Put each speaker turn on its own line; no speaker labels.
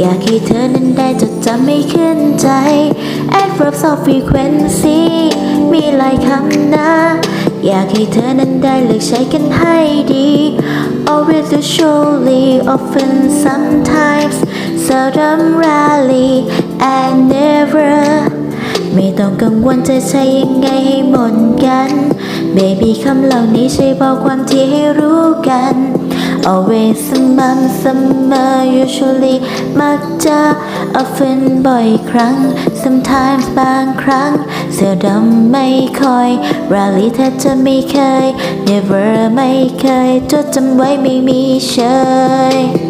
อยากให้เธอนั้นได้จดจำไม่ขึ้นใจ Adverbs of frequency มีหลายคำนะ อยากให้เธอนั้นได้เลือกใช้กันให้ดี Always usually often sometimes seldom rarely and never ไม่ต้องกังวลจะใช้ยังไงให้หมดกัน Baby คำเหล่านี้ช่วยบอกความที่ให้รู้กัน Always สม่ำเสมอ usually มักจะ often บ่อยครั้ง sometimes บางครั้ง เสื้อดำไม่ค่อย rarely แทบจะไม่เคย never ไม่เคยจดจำไว้ไม่มีเชย